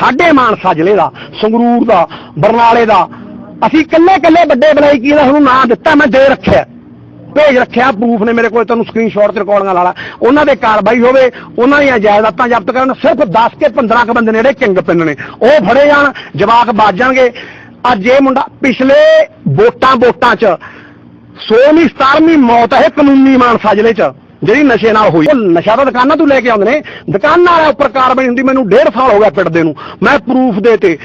ਸਾਡੇ ਮਾਨਸਾ ਜ਼ਿਲ੍ਹੇ ਦਾ, ਸੰਗਰੂਰ ਦਾ, ਬਰਨਾਲੇ ਦਾ। ਅਸੀਂ ਕੱਲੇ ਕੱਲੇ ਵੱਡੇ ਬਲਾਈਕੀ ਦਾ ਤੁਹਾਨੂੰ ਨਾਂ ਦਿੱਤਾ, ਮੈਂ ਦੇ ਰੱਖਿਆ। ਭੇਜ ਰੱਖਿਆ, ਪ੍ਰੂਫ ਨੇ ਮੇਰੇ ਕੋਲ, ਤੁਹਾਨੂੰ ਸਕਰੀਨਸ਼ਾਟ ਤੇ ਰਿਕਾਰਡਿੰਗਾਂ ਲਾ ਲਾ। ਉਹਨਾਂ ਦੇ ਕਾਰਵਾਈ ਹੋਵੇ, ਉਹਨਾਂ ਦੀਆਂ ਜਾਇਦਾਦਾਂ ਜ਼ਬਤ ਕਰਨ, ਸਿਰਫ 10 ਕੇ 15 ਕ ਬੰਦੇ ਨੇ ਜਿਹੜੇ ਕਿੰਗ ਪਿੰਨ ਨੇ। ਉਹ ਫੜੇ ਜਾਣ, ਜਵਾਕ ਬਾਜ ਜਾਣਗੇ। ਅੱਜ ਇਹ ਮੁੰਡਾ ਪਿਛਲੇ ਵੋਟਾਂ ਵੋਟਾਂ 'ਚ 16ਵੀਂ 17ਵੀਂ ਮੌਤ ਹੈ ਕਾਨੂੰਨੀ ਮਾਨਸਾ ਜ਼ਿਲ੍ਹੇ 'ਚ। ਜਿਹੜੀ ਨਸ਼ੇ ਨਾਲ ਹੋਈ, ਉਹ ਨਸ਼ਾ ਤਾਂ ਦੁਕਾਨਾਂ ਤੋਂ ਲੈ ਕੇ ਆਉਂਦੇ ਨੇ। ਦੁਕਾਨਾਂ ਵਾਲਿਆਂ ਉੱਪਰ ਕਾਰਵਾਈ ਹੁੰਦੀ, ਮੈਨੂੰ ਡੇਢ ਸਾਲ ਹੋ ਗਿਆ ਪਿੱਟਦੇ ਨੂੰ। ਮੈਂ ਪ੍ਰੂਫ ਦੇ ਤੇ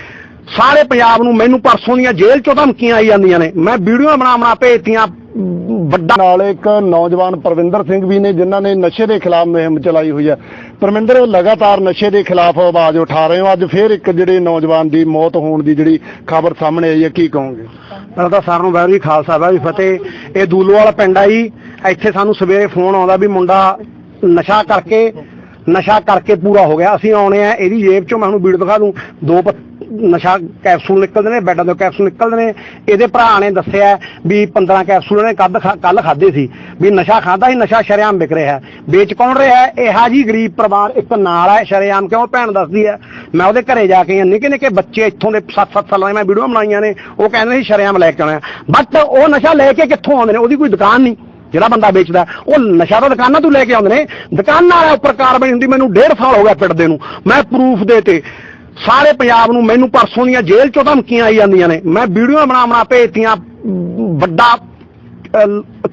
ਸਾਰੇ ਪੰਜਾਬ ਨੂੰ, ਮੈਨੂੰ ਪਰਸੋਂ ਦੀਆਂ ਜੇਲ੍ਹ 'ਚੋਂ ਧਮਕੀਆਂ ਆਈ ਜਾਂਦੀਆਂ ਨੇ। ਮੈਂ ਵੀਡੀਓ ਬਣਾ ਬਣਾ ਭੇਜਤੀਆਂ ਵੱਡਾ ਨਾਲ ਇੱਕ ਨੌਜਵਾਨ ਪ੍ਰਵਿੰਦਰ ਸਿੰਘ ਵੀ ਨੇ, ਜਿਨ੍ਹਾਂ ਨੇ ਨਸ਼ੇ ਦੇ ਖਿਲਾਫ ਮੁਹਿੰਮ ਚਲਾਈ ਹੋਈ ਹੈ। ਪਰਮਿੰਦਰ ਲਗਾਤਾਰ ਨਸ਼ੇ ਦੇ ਖਿਲਾਫ ਆਵਾਜ਼ ਉਠਾ ਰਹੇ ਹੋ। ਅੱਜ ਫੇਰ ਇੱਕ ਜਿਹੜੇ ਨੌਜਵਾਨ ਦੀ ਮੌਤ ਹੋਣ ਦੀ ਜਿਹੜੀ ਖਬਰ ਸਾਹਮਣੇ ਆਈ ਹੈ, ਕੀ ਕਹੋਗੇ? ਪਹਿਲਾਂ ਤਾਂ ਸਾਰਿਆਂ ਨੂੰ ਵੈਰੀ ਖਾਲਸਾ ਵੈਰੀ ਫਤਿਹ। ਇਹ ਦੂਲੋ ਵਾਲਾ ਪਿੰਡ ਆ ਜੀ। ਇੱਥੇ ਸਾਨੂੰ ਸਵੇਰੇ ਫੋਨ ਆਉਂਦਾ ਵੀ ਮੁੰਡਾ ਨਸ਼ਾ ਕਰਕੇ ਨਸ਼ਾ ਕਰਕੇ ਪੂਰਾ ਹੋ ਗਿਆ। ਅਸੀਂ ਆਉਣੇ ਆ, ਇਹਦੀ ਜੇਬ ਚੋਂ ਮੈਂ ਤੁਹਾਨੂੰ ਵੀਡੀਓ ਦਿਖਾ ਦੂੰ। ਦੋ ਨਸ਼ਾ ਕੈਪਸੂਲ ਨਿਕਲਦੇ ਨੇ, ਬੈਡਾਂ ਤੋਂ ਕੈਪਸੂਲ ਨਿਕਲਦੇ ਨੇ। ਇਹਦੇ ਭਰਾ ਨੇ ਦੱਸਿਆ ਵੀ 15 ਕੈਪਸੂਲ ਨੇ ਕੱਦ ਕੱਲ ਖਾਦੇ ਸੀ, ਵੀ ਨਸ਼ਾ ਖਾਦਾ ਸੀ, ਨਸ਼ਾ ਸ਼ਰੇਆਮ ਵਿਕ ਰਿਹਾ। ਵੇਚ ਕੌਣ ਰਿਹਾ? ਇਹੋ ਇਹਾ ਜੀ ਗਰੀਬ ਪਰਿਵਾਰ ਇੱਕ ਨਾਲ ਹੈ, ਸ਼ਰੇਆਮ ਕਿਉਂ? ਭੈਣ ਦੱਸਦੀ ਹੈ। ਮੈਂ ਉਹਦੇ ਘਰੇ ਜਾ ਕੇ ਨਿੱਕੇ ਨਿੱਕੇ ਬੱਚੇ ਇੱਥੋਂ ਦੇ 7-7 ਸਾਲਾਂ ਦੇ ਮੈਂ ਵੀਡੀਓ ਬਣਾਈਆਂ ਨੇ, ਉਹ ਕਹਿੰਦੇ ਸੀ ਸ਼ਰੇਆਮ ਲੈ ਕੇ ਆਉਣਾ। ਬਟ ਉਹ ਨਸ਼ਾ ਲੈ ਕੇ ਕਿੱਥੋਂ ਆਉਂਦੇ ਨੇ? ਉਹਦੀ ਕੋਈ ਦੁਕਾਨ ਨਹੀਂ, ਜਿਹੜਾ ਬੰਦਾ ਵੇਚਦਾ। ਉਹ ਨਸ਼ਾ ਤਾਂ ਦੁਕਾਨਾਂ ਤੋਂ ਲੈ ਕੇ ਆਉਂਦੇ ਨੇ। ਦੁਕਾਨਾਂ ਵਾਲਿਆਂ ਉੱਪਰ ਕਾਰਵਾਈ ਹੁੰਦੀ, ਮੈਨੂੰ ਡੇਢ ਸਾਲ ਹੋ ਗਿਆ ਪਿੱਟਦੇ ਨੂੰ। ਮੈਂ ਪ੍ਰੂਫ ਦੇ ਤੇ ਸਾਰੇ ਪੰਜਾਬ ਨੂੰ ਮੈਨੂੰ ਪਰਸੋਂ ਦੀਆਂ ਜੇਲ੍ਹ ਚੋਂ ਧਮਕੀਆਂ ਆਈ ਜਾਂਦੀਆਂ ਨੇ। ਮੈਂ ਵੀਡੀਓ ਬਣਾ ਬਣਾ ਭੇਜਤੀਆਂ, ਵੱਡਾ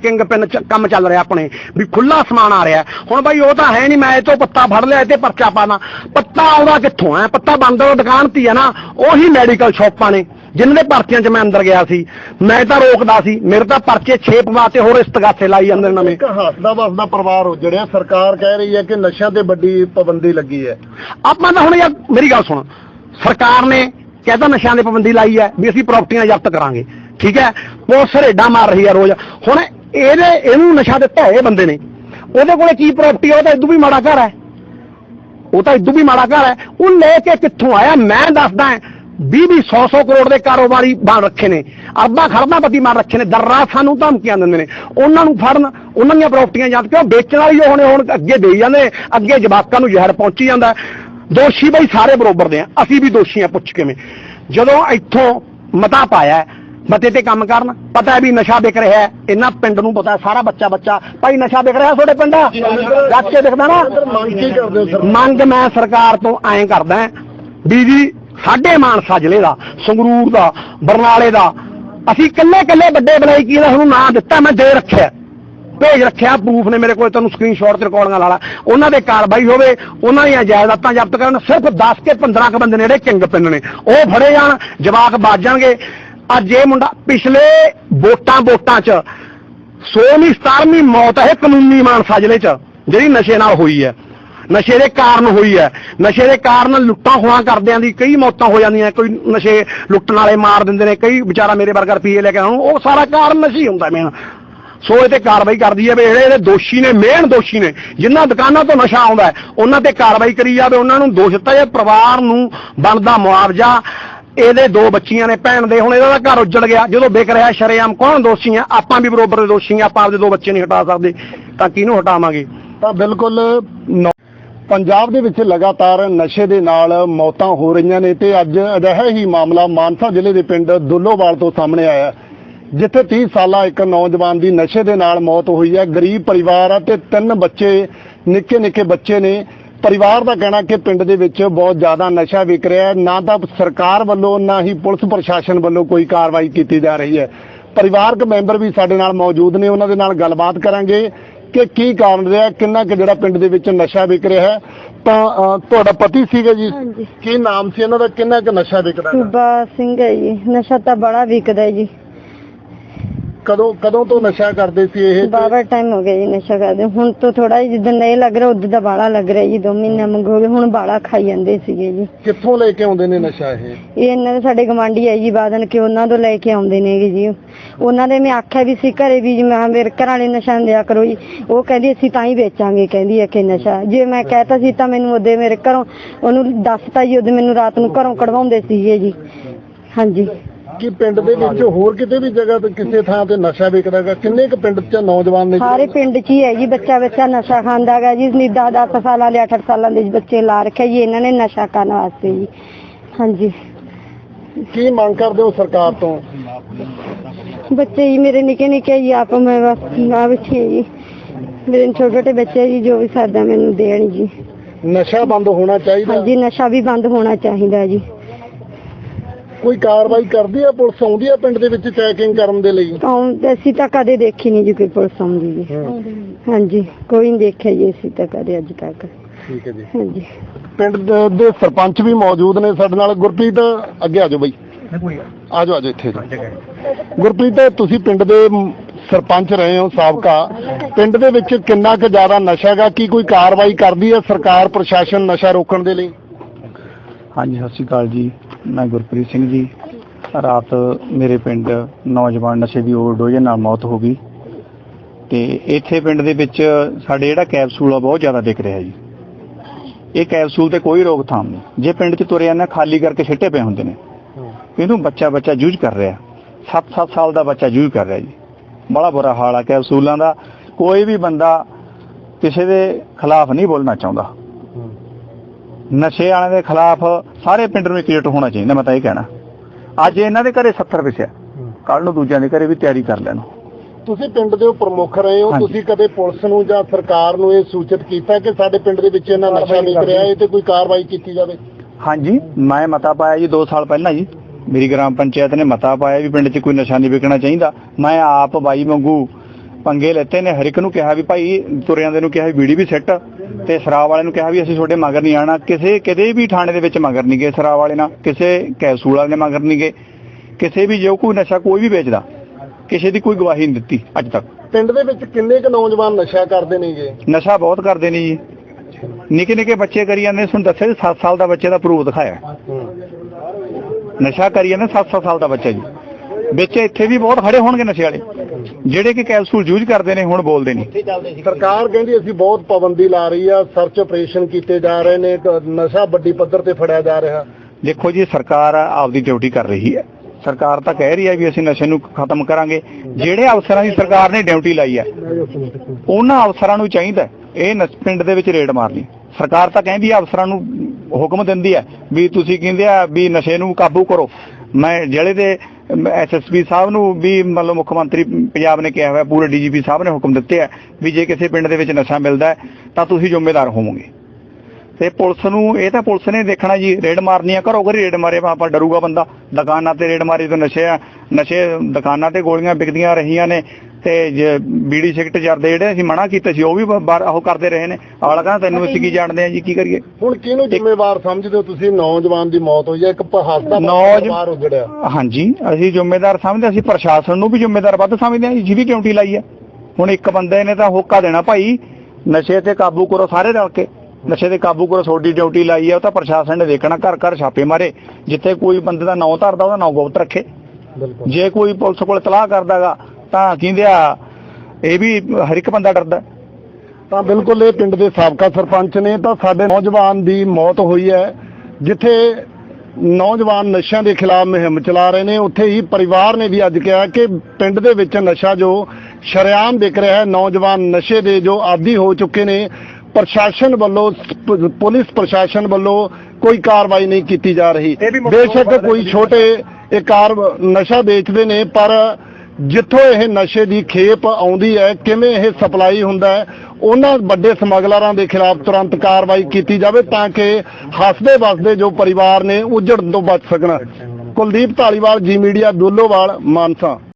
ਕਿੰਗ ਪਿੰਨ ਕੰਮ ਚੱਲ ਰਿਹਾ ਆਪਣੇ, ਵੀ ਖੁੱਲਾ ਸਮਾਨ ਆ ਰਿਹਾ। ਹੁਣ ਬਾਈ ਉਹ ਤਾਂ ਹੈ ਨਹੀਂ, ਮੈਂ ਇਹ ਤੋਂ ਪੱਤਾ ਫੜ ਲਿਆ ਇਹ ਤੇ ਪਰਚਾ ਪਾਣਾ ਪੱਤਾ ਆਉਂਦਾ ਕਿੱਥੋਂ ਹੈ? ਪੱਤਾ ਬੰਦ ਉਹ ਦੁਕਾਨ ਤੇ ਹੈ ਨਾ, ਉਹੀ ਮੈਡੀਕਲ ਸ਼ਾਪਾਂ ਨੇ। ਜਿਨ੍ਹਾਂ ਦੇ ਪਰਚਿਆਂ 'ਚ ਮੈਂ ਅੰਦਰ ਗਿਆ ਸੀ ਮੈਂ ਤਾਂ ਰੋਕਦਾ ਸੀ ਮੇਰੇ ਤਾਂ ਪਰਚੇ ਛੇ ਪਵਾਤੇ ਹੋਰ ਇਸਤਗਾਸੇ ਲਾਈ ਜਾਂਦੇ ਨੇ ਨਵੇਂ। ਇੱਕ ਹੱਸਦਾ ਵਸਦਾ ਪਰਿਵਾਰ ਉਜੜਿਆ ਸਰਕਾਰ ਕਹਿ ਰਹੀ ਹੈ ਕਿ ਨਸ਼ਿਆਂ ਤੇ ਵੱਡੀ ਪਾਬੰਦੀ ਲੱਗੀ ਹੈ। ਆਪਾਂ ਤਾਂ ਹੁਣ ਯਾਰ ਮੇਰੀ ਗੱਲ ਸੁਣ ਸਰਕਾਰ ਨੇ ਕਹਿੰਦਾ ਨਸ਼ਿਆਂ ਦੀ ਪਾਬੰਦੀ ਲਾਈ ਹੈ ਵੀ ਅਸੀਂ ਪ੍ਰਾਪਰਟੀਆਂ ਜ਼ਬਤ ਕਰਾਂਗੇ ਠੀਕ ਹੈ? ਪੁਲਿਸ ਰੇਡਾਂ ਮਾਰ ਰਹੀ ਹੈ ਰੋਜ਼। ਹੁਣ ਇਹਦੇ ਇਹਨੂੰ ਨਸ਼ਾ ਦਿੱਤਾ ਇਹ ਬੰਦੇ ਨੇ। ਉਹਦੇ ਕੋਲੇ ਕੀ ਪ੍ਰਾਪਰਟੀ ਉਹ ਤਾਂ ਇਦੋਂ ਵੀ ਮਾੜਾ ਘਰ ਹੈ। ਉਹ ਤਾਂ ਇਦੋਂ ਵੀ ਮਾੜਾ ਘਰ ਹੈ। ਉਹ ਲੈ ਕੇ ਕਿੱਥੋਂ ਆਇਆ? ਮੈਂ ਦੱਸਦਾ 20 20 100 100 ਕਰੋੜ ਦੇ ਕਾਰੋਬਾਰੀ ਬਣ ਰੱਖੇ ਨੇ। ਅਰਬਾਂ ਖਰਬਾਂ ਪਤੀ ਮਾਰ ਰੱਖੇ ਨੇ। ਦਰਰਾ ਸਾਨੂੰ ਧਮਕੀਆਂ ਦਿੰਦੇ ਨੇ। ਉਹਨਾਂ ਨੂੰ ਫੜਨ ਉਹਨਾਂ ਦੀਆਂ ਪ੍ਰਾਪਰਟੀਆਂ ਜਦ ਕਿਉਂ ਵੇਚਣ ਵਾਲੀ ਹੁਣ ਹੁਣ ਅੱਗੇ ਦੇਈ ਜਾਂਦੇ ਅੱਗੇ ਜਵਾਕਾਂ ਨੂੰ ਜ਼ਹਿਰ ਪਹੁੰਚੀ ਜਾਂਦਾ। ਦੋਸ਼ੀ ਬਈ ਸਾਰੇ ਬਰੋਬਰ ਦੇ ਆ। ਅਸੀਂ ਵੀ ਦੋਸ਼ੀ ਆ ਪੁੱਛ ਕਿਵੇਂ ਜਦੋਂ ਇੱਥੋਂ ਮਤਾ ਪਾਇਆ ਮਤੇ ਤੇ ਕੰਮ ਕਰਨ ਪਤਾ ਹੈ ਵੀ ਨਸ਼ਾ ਵਿਕ ਰਿਹਾ ਹੈ। ਇਹਨਾਂ ਪਿੰਡ ਨੂੰ ਪਤਾ ਸਾਰਾ ਬੱਚਾ ਬੱਚਾ ਭਾਈ ਨਸ਼ਾ ਵਿਕ ਰਿਹਾ ਤੁਹਾਡੇ ਪਿੰਡ? ਰੱਖ ਕੇ ਦਿਖਦਾ ਨਾ। ਮੰਗ ਕੀ ਕਰਦੇ ਹੋ ਸਰ? ਮੰਗ ਮੈਂ ਸਰਕਾਰ ਤੋਂ ਐਂ ਕਰਦਾ ਵੀ ਜੀ ਸਾਡੇ ਮਾਨਸਾ ਜ਼ਿਲ੍ਹੇ ਦਾ, ਸੰਗਰੂਰ ਦਾ, ਬਰਨਾਲੇ ਦਾ। ਅਸੀਂ ਕੱਲੇ ਕੱਲੇ ਵੱਡੇ ਬਲਾਈਕੀ ਦਾ ਤੁਹਾਨੂੰ ਨਾਂ ਦਿੱਤਾ, ਮੈਂ ਦੇ ਰੱਖਿਆ। ਭੇਜ ਰੱਖਿਆ, ਪ੍ਰੂਫ ਨੇ ਮੇਰੇ ਕੋਲ, ਤੁਹਾਨੂੰ ਸਕਰੀਨਸ਼ਾਟ ਤੇ ਰਿਕਾਰਡਿੰਗਾਂ ਲਾ ਲਾ। ਉਹਨਾਂ ਦੇ ਕਾਰਵਾਈ ਹੋਵੇ, ਉਹਨਾਂ ਦੀਆਂ ਜਾਇਦਾਦਾਂ ਜ਼ਬਤ ਕਰਨ, ਸਿਰਫ 10 ਕੇ 15 ਕ ਬੰਦੇ ਨੇ ਜਿਹੜੇ ਕਿੰਗ ਪਿੰਨ ਨੇ। ਉਹ ਫੜੇ ਜਾਣ, ਜਵਾਕ ਬਾਜ ਜਾਣਗੇ। ਅੱਜ ਇਹ ਮੁੰਡਾ ਪਿਛਲੇ ਵੋਟਾਂ ਵੋਟਾਂ 'ਚ 16ਵੀਂ 17ਵੀਂ ਮੌਤ ਹੈ ਕਾਨੂੰਨੀ ਮਾਨਸਾ ਜ਼ਿਲ੍ਹੇ 'ਚ, ਜਿਹੜੀ ਨਸ਼ੇ ਨਾਲ ਹੋਈ ਹੈ। ਨਸ਼ੇ ਦੇ ਕਾਰਨ ਹੋਈ ਹੈ। ਨਸ਼ੇ ਦੇ ਕਾਰਨ ਲੁੱਟਾਂ ਖੋਹਾਂ ਕਰਦਿਆਂ ਦੀ ਕਈ ਮੌਤਾਂ ਹੋ ਜਾਂਦੀਆਂ। ਕੋਈ ਨਸ਼ੇ ਲੁੱਟਣ ਵਾਲੇ ਮਾਰ ਦਿੰਦੇ ਨੇ, ਕਈ ਵਿਚਾਰਾ ਮੇਰੇ ਵਰਗਾ ਰੁਪਈਏ ਲੈ ਕੇ ਆਉਣ, ਉਹ ਸਾਰਾ ਕਾਰਨ ਨਸ਼ੀ ਹੁੰਦਾ ਮੇਨ ਸੋ ਇਹ ਤੇ ਕਾਰਵਾਈ ਕਰਦੀ ਹੈ ਵੀ ਜਿਹੜੇ ਇਹਦੇ ਦੋਸ਼ੀ ਨੇ ਮੇਨ ਦੋਸ਼ੀ ਨੇ, ਜਿਨ੍ਹਾਂ ਦੁਕਾਨਾਂ ਤੋਂ ਨਸ਼ਾ ਆਉਂਦਾ ਉਹਨਾਂ ਤੇ ਕਾਰਵਾਈ ਕਰੀ ਜਾਵੇ। ਉਹਨਾਂ ਨੂੰ ਦੋਸ਼ ਦਿੱਤਾ ਜਾਵੇ, ਪਰਿਵਾਰ ਨੂੰ ਬਣਦਾ ਮੁਆਵਜ਼ਾ। ਇਹਦੇ ਦੋ ਬੱਚੀਆਂ ਨੇ, ਭੈਣ ਦੇ। ਹੁਣ ਇਹਦਾ ਤਾਂ ਘਰ ਉੱਜੜ ਗਿਆ। ਜਦੋਂ ਵਿਕ ਰਿਹਾ ਸ਼ਰੇਆਮ ਕੌਣ ਦੋਸ਼ੀ ਆ? ਆਪਾਂ ਵੀ ਬਰੋਬਰ ਦੇ ਦੋਸ਼ੀ ਆ, ਆਪਾਂ ਆਪਦੇ ਦੋ ਬੱਚੇ ਨਹੀਂ ਹਟਾ ਸਕਦੇ। ਤਾਂ ਕਿਹਨੂੰ ਹਟਾਵਾਂਗੇ? ਤਾਂ ਬਿਲਕੁਲ ਪੰਜਾਬ ਦੇ ਵਿੱਚ ਲਗਾਤਾਰ ਨਸ਼ੇ ਦੇ ਨਾਲ ਮੌਤਾਂ ਹੋ ਰਹੀਆਂ ਨੇ ਤੇ ਅੱਜ ਅਜਿਹਾ ਹੀ ਮਾਮਲਾ ਮਾਨਸਾ ਜ਼ਿਲ੍ਹੇ ਦੇ ਪਿੰਡ ਦੁੱਲੋਵਾਲ ਤੋਂ ਸਾਹਮਣੇ ਆਇਆ ਜਿੱਥੇ 30 ਸਾਲਾ ਇੱਕ ਨੌਜਵਾਨ ਦੀ ਨਸ਼ੇ ਦੇ ਨਾਲ ਮੌਤ ਹੋਈ ਹੈ। ਗਰੀਬ ਪਰਿਵਾਰ ਆ ਤੇ ਤਿੰਨ ਬੱਚੇ ਨਿੱਕੇ ਨਿੱਕੇ ਬੱਚੇ ਨੇ। ਪਰਿਵਾਰ ਦਾ ਕਹਿਣਾ ਕਿ ਪਿੰਡ ਦੇ ਵਿੱਚ ਬਹੁਤ ਜ਼ਿਆਦਾ ਨਸ਼ਾ ਵਿਕ ਰਿਹਾ ਹੈ। ਨਾ ਤਾਂ ਸਰਕਾਰ ਵੱਲੋਂ, ਨਾ ਹੀ ਪੁਲਿਸ ਪ੍ਰਸ਼ਾਸਨ ਵੱਲੋਂ ਕੋਈ ਕਾਰਵਾਈ ਕੀਤੀ ਜਾ ਰਹੀ ਹੈ। ਪਰਿਵਾਰਕ ਮੈਂਬਰ ਵੀ ਸਾਡੇ ਨਾਲ ਮੌਜੂਦ ਨੇ। ਉਹਨਾਂ ਦੇ ਨਾਲ ਗੱਲਬਾਤ ਕਰਾਂਗੇ। ਕਿ ਕੀ ਕਾਰਨ ਰਿਹਾ ਕਿੰਨਾ ਕਿ ਜਿਹੜਾ ਪਿੰਡ ਦੇ ਵਿੱਚ ਨਸ਼ਾ ਵਿਕ ਰਿਹਾ ਹੈ? ਤਾਂ ਤੁਹਾਡਾ ਪਤੀ ਸੀਗਾ ਜੀ? ਹਾਂਜੀ। ਕੀ ਨਾਮ ਸੀ ਇਹਨਾਂ ਦਾ? ਕਿੰਨਾ ਕਿ ਨਸ਼ਾ ਵਿਕਦਾ ਹੈ? ਸੁਬਾ ਸਿੰਘ ਹੈ ਜੀ। ਨਸ਼ਾ ਤਾਂ ਬੜਾ ਵਿਕਦਾ ਹੈ ਜੀ। ਕਦੋਂ ਕਦੋਂ ਤੋਂ ਨਸ਼ਾ ਕਰਦੇ ਸੀ ਇਹ ਬਾਬਾ ਟਾਈਮ ਹੋ ਗਿਆ ਜੀ ਨਸ਼ਾ ਕਰਦੇ। ਹੁਣ ਤੋਂ ਥੋੜਾ ਜਿੱਦਾਂ ਨਹੀਂ ਲੱਗ ਰਿਹਾ ਉਦੋਂ ਦਾ ਬਾੜਾ ਲੱਗ ਰਿਹਾ ਜੀ 2 ਮਹੀਨੇ ਮੰਗ ਹੋ ਗਏ ਹੁਣ ਬਾੜਾ ਖਾਈ ਜਾਂਦੇ ਸੀਗੇ ਜੀ। ਕਿੱਥੋਂ ਲੈ ਕੇ ਆਉਂਦੇ ਨੇ ਨਸ਼ਾ ਇਹ? ਇਹ ਇਹਨਾਂ ਦੇ ਸਾਡੇ ਗਵਾਂਢੀ ਹੈ ਜੀ ਬਾਦਨ ਕਿ ਉਹਨਾਂ ਤੋਂ ਲੈ ਕੇ ਆਉਂਦੇ ਨੇਗੇ ਜੀ। ਉਹਨਾਂ ਦੇ ਮੈਂ ਆਖਿਆ ਵੀ ਸੀ ਘਰੇ ਵੀ ਜੀ ਮੈਂ ਕਿਹਾ ਮੇਰੇ ਘਰ ਵਾਲੇ ਨਸ਼ਾ ਦਿਆ ਕਰੋ ਜੀ। ਉਹ ਕਹਿੰਦੀ ਅਸੀਂ ਤਾਂ ਹੀ ਵੇਚਾਂਗੇ ਕਹਿੰਦੀ ਹੈ ਕਿ ਨਸ਼ਾ। ਜੇ ਮੈਂ ਕਹਿਤਾ ਸੀ ਤਾਂ ਮੈਨੂੰ ਉਹਦੇ ਮੇਰੇ ਘਰੋਂ ਉਹਨੂੰ ਦੱਸਤਾ ਜੀ ਉਹਦੇ ਮੈਨੂੰ ਰਾਤ ਨੂੰ ਘਰੋਂ ਕਢਵਾਉਂਦੇ ਸੀਗੇ ਜੀ। ਹਾਂਜੀ। ਕਿ ਪਿੰਡ ਦੇ ਵਿੱਚ ਹੋਰ ਕਿਤੇ ਵੀ ਜਗ੍ਹਾ ਤੇ ਕਿਸੇ ਥਾਂ ਤੇ ਨਸ਼ਾ ਵਿਕਦਾ ਹੈਗਾ ਕਿੰਨੇ ਕੁ ਪਿੰਡ 'ਚ ਨੌਜਵਾਨ ਨੇ ਸਾਰੇ ਪਿੰਡ 'ਚ ਹੀ ਹੈ ਜੀ ਬੱਚਾ ਬੱਚਾ ਨਸ਼ਾ ਖਾਂਦਾ ਗਾ ਜੀ ਨਿੱਦਾ 10 ਸਾਲਾਂ ਦੇ 8 ਸਾਲਾਂ ਦੇ ਬੱਚੇ ਲਾ ਰੱਖਿਆ ਜੀ ਇਹਨਾਂ ਨੇ ਨਸ਼ਾ ਕਰਨ ਵਾਸਤੇ ਜੀ। ਹਾਂਜੀ। ਕੀ ਮੰਗ ਕਰਦੇ ਹੋ ਸਰਕਾਰ ਤੋਂ? ਬੱਚੇ ਜੀ ਮੇਰੇ ਨਿੱਕੇ ਨਿੱਕੇ ਜੀ ਆਪ ਮੈਂ ਬਸ ਨਾ ਬੱਚੇ ਜੀ। ਮੇਰੇ ਛੋਟੇ ਛੋਟੇ ਬੱਚੇ ਜੀ ਜੋ ਵੀ ਸਾਦਾ ਮੈਨੂੰ ਦੇਣ ਜੀ। ਨਸ਼ਾ ਬੰਦ ਹੋਣਾ ਚਾਹੀਦਾ? ਹਾਂਜੀ ਨਸ਼ਾ ਵੀ ਬੰਦ ਹੋਣਾ ਚਾਹੀਦਾ ਜੀ। ਕੋਈ ਕਾਰਵਾਈ ਕਰਦੀ ਹੈ ਪੁਲਿਸ ਆਉਂਦੀ ਹੈ ਪਿੰਡ ਦੇ ਵਿੱਚ ਚੈਕਿੰਗ ਕਰਨ ਦੇ ਲਈ? ਤਾਂ ਅਸੀਂ ਤਾਂ ਕਦੇ ਦੇਖੀ ਨਹੀਂ ਜੀ ਕੋਈ ਪੁਲਿਸ ਆਉਂਦੀ ਜੀ। ਹਾਂਜੀ ਕੋਈ ਨਹੀਂ ਦੇਖਿਆ ਜੀ ਅਸੀਂ ਤਾਂ ਕਦੇ ਅੱਜ ਤੱਕ। ਠੀਕ ਹੈ ਜੀ। ਹਾਂਜੀ। ਪਿੰਡ ਦੇ ਦੇ ਸਰਪੰਚ ਵੀ ਮੌਜੂਦ ਨੇ ਸਾਡੇ ਨਾਲ। ਗੁਰਪ੍ਰੀਤ ਅੱਗੇ ਆ ਜਾਓ ਬਈ। ਆ। ਜਾਓ ਆ ਜਾਓ ਇੱਥੇ। ਗੁਰਪ੍ਰੀਤ ਤੁਸੀਂ ਪਿੰਡ ਦੇ ਮ, ਸਰਪੰਚ ਰਹੇ ਹੋ ਸਾਬਕਾ। ਪਿੰਡ ਦੇ ਵਿੱਚ ਕਿੰਨਾ ਕੁ ਜ਼ਿਆਦਾ ਨਸ਼ਾ ਹੈਗਾ? ਕੀ ਕੋਈ ਕਾਰਵਾਈ ਕਰਦੀ ਹੈ ਸਰਕਾਰ ਪ੍ਰਸ਼ਾਸਨ ਨਸ਼ਾ ਰੋਕਣ ਦੇ ਲਈ? ਹਾਂਜੀ, ਸਤਿ ਸ਼੍ਰੀ ਅਕਾਲ ਜੀ। ਮੈਂ ਗੁਰਪ੍ਰੀਤ ਸਿੰਘ ਜੀ। ਰਾਤ ਮੇਰੇ ਪਿੰਡ ਨੌਜਵਾਨ ਨਸ਼ੇ ਦੀ ਓਵਰਡੋਜ਼ ਨਾਲ ਮੌਤ ਹੋ ਗਈ। ਤੇ ਇੱਥੇ ਪਿੰਡ ਦੇ ਵਿੱਚ ਸਾਡੇ ਜਿਹੜਾ ਕੈਪਸੂਲ ਆ, ਬਹੁਤ ਜ਼ਿਆਦਾ ਦਿਖ ਰਿਹਾ ਜੀ। ਇਹ ਕੈਪਸੂਲ ਤੇ ਕੋਈ ਰੋਕਥਾਮ ਨਹੀਂ। ਜੇ ਪਿੰਡ 'ਚ ਤੁਰਿਆ ਨਾ ਖਾਲੀ ਕਰਕੇ ਛਿੱਟੇ ਪਏ ਹੁੰਦੇ ਨੇ। ਇਹਨੂੰ ਬੱਚਾ ਬੱਚਾ ਯੂਜ਼ ਕਰ ਰਿਹਾ। 7-7 ਸਾਲ ਦਾ ਬੱਚਾ ਯੂਜ਼ ਕਰ ਰਿਹਾ ਜੀ। ਬੜਾ ਬੁਰਾ ਹਾਲ ਆ ਕੈਪਸੂਲਾਂ ਦਾ। ਕੋਈ ਵੀ ਬੰਦਾ ਕਿਸੇ ਦੇ ਖਿਲਾਫ ਨਹੀਂ ਬੋਲਣਾ ਚਾਹੁੰਦਾ। ਨਸ਼ੇ ਵਾਲਿਆਂ ਦੇ ਖਿਲਾਫ ਸਾਰੇ ਪਿੰਡ ਨੂੰ ਇਕਜੁੱਟ ਹੋਣਾ ਚਾਹੀਦਾ ਮੈਂ ਤਾਂ ਇਹ ਕਹਿਣਾ। ਅੱਜ ਇਹਨਾਂ ਦੇ ਘਰੇ 70 ਵਿਸਿਆ ਕੱਲ ਨੂੰ ਦੂਜਿਆਂ ਦੇ ਘਰੇ ਵੀ ਤਿਆਰੀ ਕਰ ਲੈਣ। ਤੁਸੀਂ ਪਿੰਡ ਦੇ ਪ੍ਰਮੁੱਖ ਰਹੇ ਹੋ। ਤੁਸੀਂ ਕਦੇ ਪੁਲਿਸ ਨੂੰ ਜਾਂ ਸਰਕਾਰ ਨੂੰ ਇਹ ਸੂਚਿਤ ਕੀਤਾ ਕਿ ਸਾਡੇ ਪਿੰਡ ਦੇ ਵਿੱਚ ਇਹਨਾਂ ਨਸ਼ਾ ਵਿਕ ਰਿਹਾ ਹੈ ਤੇ ਕੋਈ ਕਾਰਵਾਈ ਕੀਤੀ ਜਾਵੇ? ਹਾਂਜੀ ਮੈਂ ਮਤਾ ਪਾਇਆ ਜੀ 2 ਸਾਲ ਪਹਿਲਾਂ ਜੀ। ਮੇਰੀ ਗ੍ਰਾਮ ਪੰਚਾਇਤ ਨੇ ਮਤਾ ਪਾਇਆ ਵੀ ਪਿੰਡ 'ਚ ਕੋਈ ਨਸ਼ਾ ਨਹੀਂ ਵਿਕਣਾ ਚਾਹੀਦਾ। ਮੈਂ ਆਪ ਬਾਈ ਵਾਂਗੂ ਪੰਗੇ ਲੈਤੇ ਨੇ ਹਰ ਇੱਕ ਨੂੰ ਕਿਹਾ ਵੀ ਭਾਈ ਤੁਰਿਆਂ ਦੇ ਨੂੰ ਕਿਹਾ ਵੀ ਬੀੜੀ ਵੀ ਸਿੱਟ ਤੇ ਸ਼ਰਾਬ ਵਾਲੇ ਨੂੰ ਕਿਹਾ ਵੀ ਅਸੀਂ ਤੁਹਾਡੇ ਮਗਰ ਨਹੀਂ ਆਣਾ ਕਿਸੇ ਕਦੇ ਵੀ ਥਾਣੇ ਦੇ ਵਿੱਚ ਮਗਰ ਨਹੀਂ ਗਏ ਸ਼ਰਾਬ ਵਾਲੇ ਨਾਲ ਕਿਸੇ ਕੈਸੂਲ ਵਾਲੇ ਨੇ ਮਗਰ ਨਹੀਂ ਗਏ। ਕਿਸੇ ਵੀ ਜੋ ਕੋਈ ਨਸ਼ਾ ਕੋਈ ਵੀ ਵੇਚਦਾ ਕਿਸੇ ਦੀ ਕੋਈ ਗਵਾਹੀ ਨਹੀਂ ਦਿੱਤੀ ਅੱਜ ਤੱਕ। ਪਿੰਡ ਦੇ ਵਿੱਚ ਕਿੰਨੇ ਕੁ ਨੌਜਵਾਨ ਨਸ਼ਾ ਕਰਦੇ ਨੇਗੇ ਨਸ਼ਾ ਬਹੁਤ ਕਰਦੇ ਨੇ ਜੀ। ਨਿੱਕੇ ਨਿੱਕੇ ਬੱਚੇ ਕਰੀ ਜਾਂਦੇ ਤੁਹਾਨੂੰ ਦੱਸਿਆ ਜੀ 7 ਸਾਲ ਦਾ ਬੱਚੇ ਦਾ ਪ੍ਰੂਫ ਦਿਖਾਇਆ। ਨਸ਼ਾ ਕਰੀ ਜਾਂਦੇ 7-7 ਸਾਲ ਦਾ ਬੱਚਾ ਜੀ। ਵਿੱਚ ਇੱਥੇ ਵੀ ਬਹੁਤ ਖੜੇ ਹੋਣਗੇ ਨਸ਼ੇ ਵਾਲੇ। ਜਿਹੜੇ ਕਿ ਕੈਪਸੂਲ ਯੂਜ਼ ਕਰਦੇ ਨੇ ਹੁਣ ਬੋਲਦੇ ਨਹੀਂ। ਸਰਕਾਰ ਕਹਿੰਦੀ ਅਸੀਂ ਬਹੁਤ ਪਾਬੰਦੀ ਲਾ ਰਹੀ ਆ ਸਰਚ ਆਪਰੇਸ਼ਨ ਕੀਤੇ ਜਾ ਰਹੇ ਨੇ ਨਸ਼ਾ ਵੱਡੀ ਪੱਧਰ ਤੇ ਫੜਿਆ ਜਾ ਰਿਹਾ। ਦੇਖੋ ਜੀ ਸਰਕਾਰ ਆਪਦੀ ਡਿਊਟੀ ਕਰ ਰਹੀ ਹੈ। ਸਰਕਾਰ ਤਾਂ ਕਹਿ ਰਹੀ ਹੈ ਵੀ ਅਸੀਂ ਨਸ਼ੇ ਨੂੰ ਖਤਮ ਕਰਾਂਗੇ। ਜਿਹੜੇ ਅਫਸਰਾਂ ਦੀ ਸਰਕਾਰ ਨੇ ਡਿਊਟੀ ਲਾਈ ਹੈ ਉਹਨਾਂ ਅਫਸਰਾਂ ਨੂੰ ਚਾਹੀਦਾ ਇਹ ਨਸ਼- ਪਿੰਡ ਦੇ ਵਿੱਚ ਰੇਡ ਮਾਰਨੀ। ਸਰਕਾਰ ਤਾਂ ਕਹਿੰਦੀ ਹੈ ਅਫਸਰਾਂ ਨੂੰ ਹੁਕਮ ਦਿੰਦੀ ਹੈ ਵੀ ਤੁਸੀਂ ਕਹਿੰਦੇ ਆ ਵੀ ਨਸ਼ੇ ਨੂੰ ਕਾਬੂ ਕਰੋ। ਮੈਂ ਜ਼ਿਲ੍ਹੇ ਦੇ ਐਸਐਸਪੀ ਸਾਹਿਬ ਨੂੰ ਵੀ ਮਤਲਬ ਮੁੱਖ ਮੰਤਰੀ ਪੰਜਾਬ ਨੇ ਕਿਹਾ ਹੋਇਆ, ਪੂਰੇ ਡੀਜੀਪੀ ਸਾਹਿਬ ਨੇ ਹੁਕਮ ਦਿੱਤੇ ਆ ਵੀ ਜੇ ਕਿਸੇ ਪਿੰਡ ਦੇ ਵਿੱਚ ਨਸ਼ਾ ਮਿਲਦਾ ਤਾਂ ਤੁਸੀਂ ਜ਼ਿੰਮੇਦਾਰ ਹੋਵੋਗੇ। ਤੇ ਪੁਲਿਸ ਨੂੰ, ਇਹ ਤਾਂ ਪੁਲਿਸ ਨੇ ਦੇਖਣਾ ਜੀ, ਰੇਡ ਮਾਰਨੀ ਆ ਘਰੋਂ ਘਰੀ ਰੇਡ ਮਾਰੇ ਆਪਾਂ ਡਰੂਗਾ ਬੰਦਾ, ਦੁਕਾਨਾਂ ਤੇ ਰੇਡ ਮਾਰੀ ਤਾਂ ਨਸ਼ੇ ਆ, ਨਸ਼ੇ ਦੁਕਾਨਾਂ ਤੇ ਗੋਲੀਆਂ ਵਿਕਦੀਆਂ ਰਹੀਆਂ ਨੇ ਤੇ ਬੀੜੀ ਸਿਗਰਟ ਜਰਦੇ ਜਿਹੜੇ ਅਸੀਂ ਮਨਾ ਕੀਤੇ ਸੀ ਉਹ ਵੀ ਉਹ ਕਰਦੇ ਰਹੇ ਨੇ। ਅਗਲਾ ਕਹਿੰਦਾ ਤੈਨੂੰ ਅਸੀਂ ਕੀ ਜਾਣਦੇ ਆ ਜੀ ਕੀ ਕਰੀਏ? ਹੁਣ ਕਿਹਨੂੰ ਜ਼ਿੰਮੇਵਾਰ ਸਮਝਦੇ ਹੋ ਤੁਸੀਂ? ਨੌਜਵਾਨ ਦੀ ਮੌਤ ਹੋਈ ਹੈ ਇੱਕ ਪ- ਹੱਸਦਾ ਨੌਜ- ਪਰਿਵਾਰ ਉਜੜਿਆ। ਹਾਂਜੀ ਅਸੀਂ ਜ਼ਿੰਮੇਦਾਰ ਸਮਝਦੇ ਅਸੀਂ ਪ੍ਰਸ਼ਾਸਨ ਨੂੰ ਵੀ ਜ਼ਿੰਮੇਦਾਰ ਵੱਧ ਸਮਝਦੇ ਜੀ, ਜਿਹਦੀ ਡਿਊਟੀ ਲਾਈ ਹੈ। ਹੁਣ ਇੱਕ ਬੰਦੇ ਨੇ ਤਾਂ ਹੋਕਾ ਦੇਣਾ ਭਾਈ ਨਸ਼ੇ ਤੇ ਕਾਬੂ ਕਰੋ ਸਾਰੇ ਰਲ ਕੇ। ਨਸ਼ੇ ਤੇ ਕਾਬੂ ਕਰੋ ਤੁਹਾਡੀ ਡਿਊਟੀ ਲਾਈ ਹੈ ਉਹ ਤਾਂ ਪ੍ਰਸ਼ਾਸਨ ਨੇ ਦੇਖਣਾ ਘਰ ਘਰ ਛਾਪੇ ਮਾਰੇ। ਜਿੱਥੇ ਕੋਈ ਬੰਦੇ ਦਾ ਨਾਂ ਧਰਦਾ ਉਹਦਾ ਨਾਂ ਗੁਪਤ ਰੱਖੇ। ਬਿਲਕੁਲ। ਜੇ ਕੋਈ ਪੁਲਿਸ ਕੋਲ ਤਲਾਹ ਕਰਦਾਗਾ ਤਾਂ ਕਹਿੰਦੇ ਆ ਇਹ ਵੀ ਹਰ ਇੱਕ ਬੰਦਾ ਡਰਦਾ ਤਾਂ ਬਿਲਕੁਲ ਇਹ ਪਿੰਡ ਦੇ ਸਾਬਕਾ ਸਰਪੰਚ ਨੇ ਤਾਂ ਸਾਡੇ ਨੌਜਵਾਨ ਦੀ ਮੌਤ ਹੋਈ ਹੈ ਜਿੱਥੇ ਨੌਜਵਾਨ ਨਸ਼ਿਆਂ ਦੇ ਖਿਲਾਫ ਮੁਹਿੰਮ ਚਲਾ ਰਹੇ ਨੇ। ਉੱਥੇ ਹੀ ਪਰਿਵਾਰ ਨੇ ਵੀ ਅੱਜ ਕਿਹਾ ਕਿ ਪਿੰਡ ਦੇ ਵਿੱਚ ਨਸ਼ਾ ਜੋ ਸ਼ਰੇਆਮ ਵਿਕ ਰਿਹਾ ਹੈ ਨੌਜਵਾਨ ਨਸ਼ੇ ਦੇ ਜੋ ਆਦੀ ਹੋ ਚੁੱਕੇ ਨੇ ਪ੍ਰਸ਼ਾਸਨ ਵੱਲੋਂ ਪੁਲਿਸ ਪ੍ਰਸ਼ਾਸਨ ਵੱਲੋਂ ਕੋਈ ਕਾਰਵਾਈ ਨਹੀਂ ਕੀਤੀ ਜਾ ਰਹੀ। ਬੇਸ਼ੱਕ ਕੋਈ ਛੋਟੇ ਇਹ ਕਾਰ ਨਸ਼ਾ ਵੇਚਦੇ ਨੇ ਪਰ ਜਿੱਥੋਂ ਇਹ ਨਸ਼ੇ ਦੀ ਖੇਪ ਆਉਂਦੀ ਹੈ, ਕਿਵੇਂ ਇਹ ਸਪਲਾਈ ਹੁੰਦਾ ਹੈ, ਉਹਨਾਂ ਵੱਡੇ ਸਮਗਲਰਾਂ ਦੇ ਖਿਲਾਫ ਤੁਰੰਤ ਕਾਰਵਾਈ ਕੀਤੀ ਜਾਵੇ ਤਾਂ ਕਿ ਹੱਸਦੇ ਵਸਦੇ ਜੋ ਪਰਿਵਾਰ ਨੇ ਉਜੜਨ ਤੋਂ ਬਚ ਸਕਣ। ਕੁਲਦੀਪ ਢਾਲੀਵਾਲ ਜੀ ਮੀਡੀਆ, ਦੁੱਲੋਵਾਲ, ਮਾਨਸਾ।